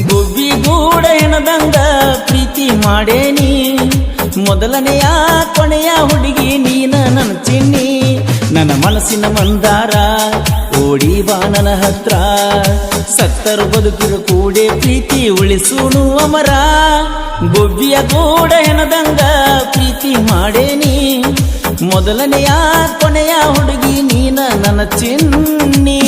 ಗುಬ್ಬಿ ಗೂಡ ಹೆಣದಂಗ ಪ್ರೀತಿ ಮಾಡೇನಿ. ಮೊದಲನೆಯ ಕೊನೆಯ ಹುಡುಗಿ ನೀನ ನನ್ನ ಚಿನ್ನಿ. ನನ್ನ ಮನಸ್ಸಿನ ಮಂದಾರ ಓಡಿ ಬಾ ನನ್ನ ಹತ್ರ. ಸತ್ತರು ಬದುಕಿರು ಕೂಡೆ ಪ್ರೀತಿ ಉಳಿಸೂನು ಅಮರ. ಗುಬ್ಬಿಯ ಗೂಡ ಹೆಣದಂಗ ಪ್ರೀತಿ ಮಾಡೇನಿ. ಮೊದಲನೆಯ ಕೊನೆಯ ಹುಡುಗಿ ನೀನ ನನ್ನ ಚಿನ್ನಿ.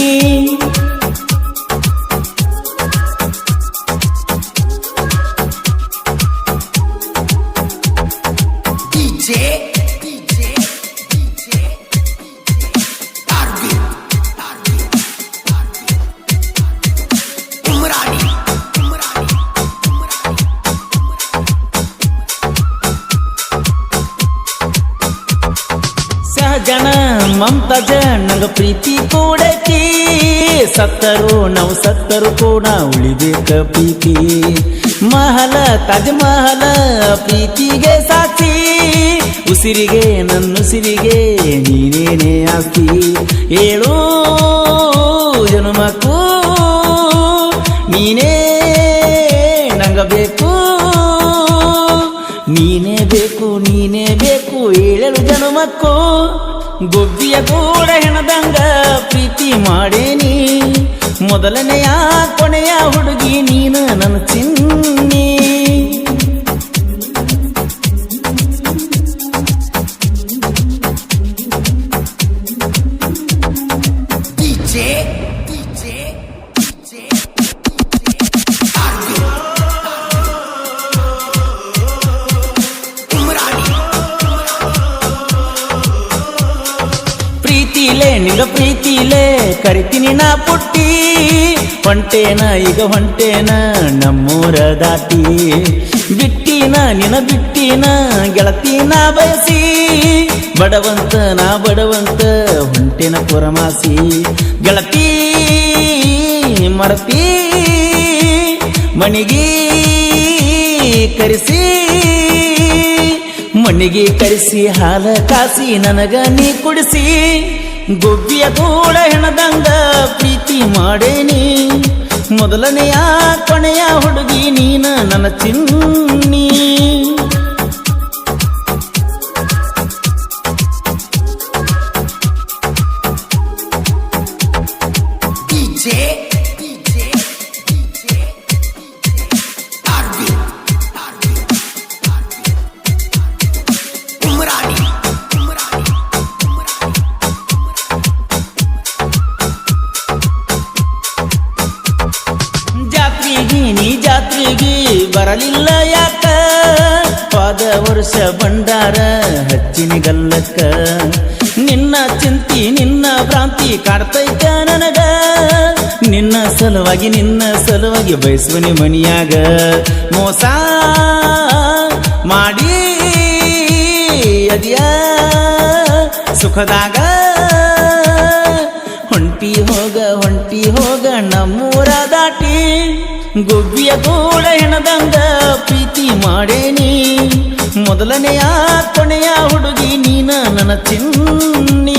ಸಹಜನ ಮಮತಾಜ ನಂಗ ಪ್ರೀತಿ ಕೂಡೈತಿ ಸತ್ತರು ನಾವು ಸತ್ತರು ಕೂಡ ಉಳಿಬೇಕ ಪ್ರೀತಿ. ಮಹಲ ತಾಜ್ ಮಹಲ ಪ್ರೀತಿಗೆ ಸಾಕ್ಷಿ. ಉಸಿರಿಗೆ ನನ್ನ ಉಸಿರಿಗೆ ನೀನೇನೇ ಆಸ್ತಿ. ಹೇಳು ಜನ್ಮಕ್ಕೂ ನೀನೇ ನಂಗ ಬೇಕು ನೀನೇ ಬೇಕು ನೀನೇ ಬೇಕು, ಏಳಲು ಜನ್ಮಕ್ಕೂ ಗೊಬ್ಬಿಯ ಕೂಡ ಹೆಣದಂಗ ಪ್ರೀತಿ ಮಾಡೇನಿ. ಮೊದಲನೆಯ ಕೊನೆಯ ಹುಡುಗಿ ನೀನು ನನ್ನ ಚಿನ್ನಿ. ನಿಗ ಪ್ರೀತಿಲೇ ಕರಿತೀನಿ ನಾ ಪುಟ್ಟಿ. ಹೊಂಟೇನ ಈಗ ಹೊಂಟೇನ ನಮ್ಮೂರ ದಾಟಿ. ಬಿಟ್ಟಿನ ನಿನ ಬಿಟ್ಟಿನ ಗೆಳತಿನ ಬಯಸಿ. ಬಡವಂತ, ನಾ ಬಡವಂತ ಹೊಂಟೇನ ಪುರಮಾಸಿ. ಗೆಳತಿ, ಮರತಿ, ಮಣಿಗಿ ಕರೆಸಿ. ಮಣ್ಣಿಗೆ ಕರೆಸಿ ಹಾಲ ಕಾಸಿ, ನನಗ ನೀ ಕುಡಿಸಿ. ಗೊಬ್ಬಿಯ ಕೂಡ ಹೆಣದಂಗ ಪ್ರೀತಿ ಮಾಡೇನಿ. ಮೊದಲನೆಯ ಕೊನೆಯ ಹುಡುಗಿ ನೀನ ನನ್ನ ಚಿನ್ನಿ ಜಾತ್ರೆಗೆ ಬರಲಿಲ್ಲ ಯಾಕ? ಪಾದ ವರ್ಷ ಬಂಡಾರ ಹಚ್ಚಿನ ಗಲ್ಲಕ್ಕ. ನಿನ್ನ ಚಿಂತಿ, ನಿನ್ನ ಭ್ರಾಂತಿ ಕಾಡ್ತೈತ ನನಗ. ನಿನ್ನ ಸಲುವಾಗಿ ನಿನ್ನ ಸಲುವಾಗಿ ಬಯಸುವನಿ ಮನಿಯಾಗ. ಮೋಸ ಮಾಡಿ ಅದಿಯ? ಸುಖದಾಗ ಹೊಂಟಿ ಹೋಗ ಹೊಂಟಿ ಹೋಗ ನಮ್ಮೂರ ದಾಟಿ. ಗುಬ್ಬಿಯ ಗೋಳ ಹೆಣದಂಗ ಪ್ರೀತಿ ಮಾಡೇನಿ ಮೊದಲನೆಯ ಕೊನೆಯ ಹುಡುಗಿ ನೀನ ನನ್ನ ಚಿನ್ನಿ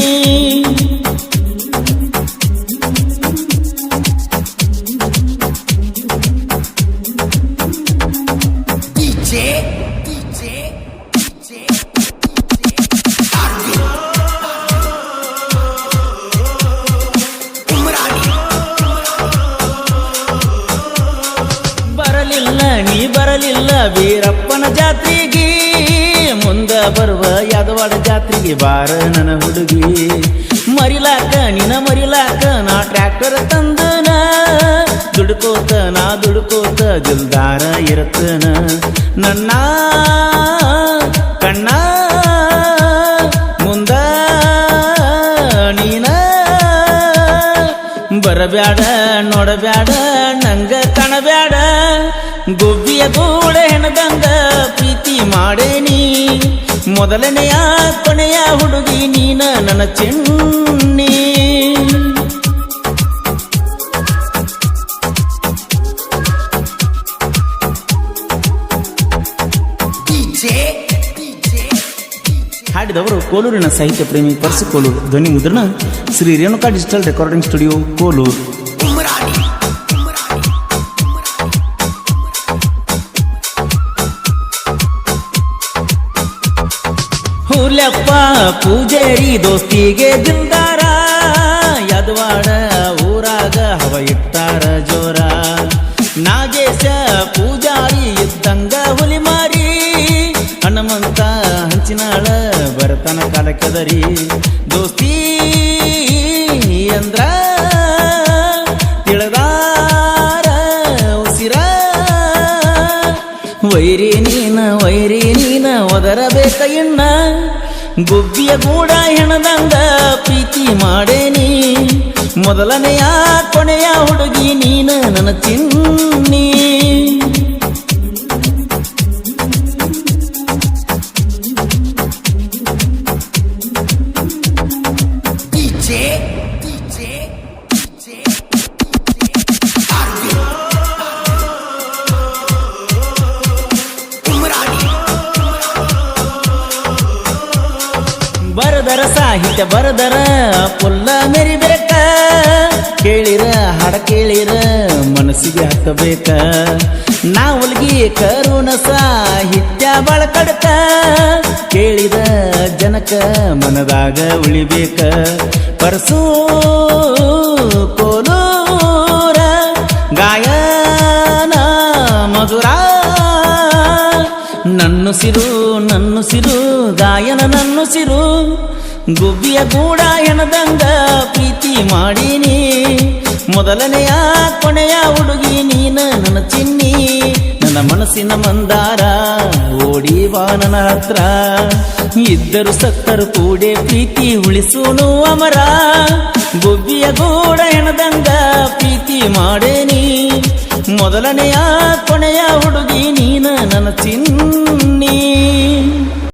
ಬರಲಿಲ್ಲ, ನೀ ಬರಲಿಲ್ಲ, ವೀರಪ್ಪನ ಜಾತ್ರೆಗೆ. ಮುಂದ ಬರುವ ಯಾದವಾಡ ಜಾತ್ರೆಗೆ ಬಾರ ನನ್ನ ಹುಡುಗಿ. ಮರಿಲಾಕ ನಿನ ಮರಿಲಾಕ, ನಾ ಟ್ರ್ಯಾಕ್ಟರ್ ತಂದನ. ದುಡ್ಕೋತ, ನಾ ದುಡ್ಕೋತ, ಜಲ್ದಾರ ಇರತನ ನನ್ನ ಕಣ್ಣ ಮುಂದ ನೀನ. ಬರಬ್ಯಾಡ, ನೋಡಬ್ಯಾಡ, ನಂಗ ಕಣಬ್ಯಾಡ. ಗುಬ್ಬಿಯ ಗೋಡೆ ಹೆಣದಂಗ ಪ್ರೀತಿ ಮಾಡೇನಿ ಮೊದಲನೆಯ ಕೊನೆಯ ಹುಡುಗಿ ನೀನ ನನ್ನ ಚೆನ್ನಿ. ಹಾಡಿದವರು ಕೋಲೂರಿನ ಸಾಹಿತ್ಯ ಪ್ರೇಮಿ ಪರಸು ಕೋಲೂರು. ಧ್ವನಿ ಮುದ್ರಣ Shri Renuka digital recording studio Koluru. Hulyappa Pujari ದೋಸ್ತಿಗೆ ದಿಂದಾರ ಯದ್ವಾಡ ಊರಾಗ ಹವ ಇಟ್ಟಾರ ಜೋರ. ನಾಗೇಶ ಪೂಜಾರಿ ಇದ್ದಂಗ ಹುಲಿ ಮಾರಿ. ಹನುಮಂತ ಹಂಚಿನಾಳ ಬರ್ತನ ಕಲಕದರಿ ದೋಸ್ತಿ ವೈರಿ ನೀನ ವೈರಿ ನೀನ ಒದರಬೇಕ ಎಣ್ಣ ಗುಬ್ಬಿಯ ಗೂಡ ಹೆಣದಂಗ ಪ್ರೀತಿ ಮಾಡೇನಿ. ಮೊದಲನೆಯ ಕೊನೆಯ ಹುಡುಗಿ ನೀನ ನನ್ನ ಚಿನ್ನಿ. ಸಾಹಿತ್ಯ ಬರದರ ಪುಲ್ಲ ಮೆರಿಬೇಕ. ಕೇಳಿರ, ಹಾಡ ಕೇಳಿರ, ಮನಸ್ಸಿಗೆ ಹತ್ತಬೇಕ. ನಾವಲ್ಗಿ ಕರುಣ ಸಾಹಿತ್ಯ ಬಳಕಡಕ ಕೇಳಿದ ಜನಕ ಮನದಾಗ ಉಳಿಬೇಕ. ಪರಸೂ ಕೋಲೂರ ಗಾಯನ ಮಧುರ. ನನ್ನುಸಿರು ನನ್ನುಸಿರು ಗಾಯನ ನನ್ನುಸಿರು ಗುಬ್ಬಿಯ ಗೂಡ ಎಣದಂಗ ಪ್ರೀತಿ ಮಾಡೀನಿ. ಮೊದಲನೆಯ ಕೊನೆಯ ಹುಡುಗಿ ನೀನ ನನ್ನ ಚಿನ್ನಿ. ನನ್ನ ಮನಸ್ಸಿನ ಮಂದಾರ ಓಡಿ ವಾನನ ಹತ್ರ. ಇದ್ದರು ಸತ್ತರು ಕೂಡೆ ಪ್ರೀತಿ ಉಳಿಸೂನು ಅಮರ. ಗುಬ್ಬಿಯ ಗೂಡ ಎಣದಂಗ ಪ್ರೀತಿ ಮಾಡೇನಿ. ಮೊದಲನೆಯ ಕೊನೆಯ ಹುಡುಗಿ ನೀನ ನನ್ನ ಚಿನ್ನ.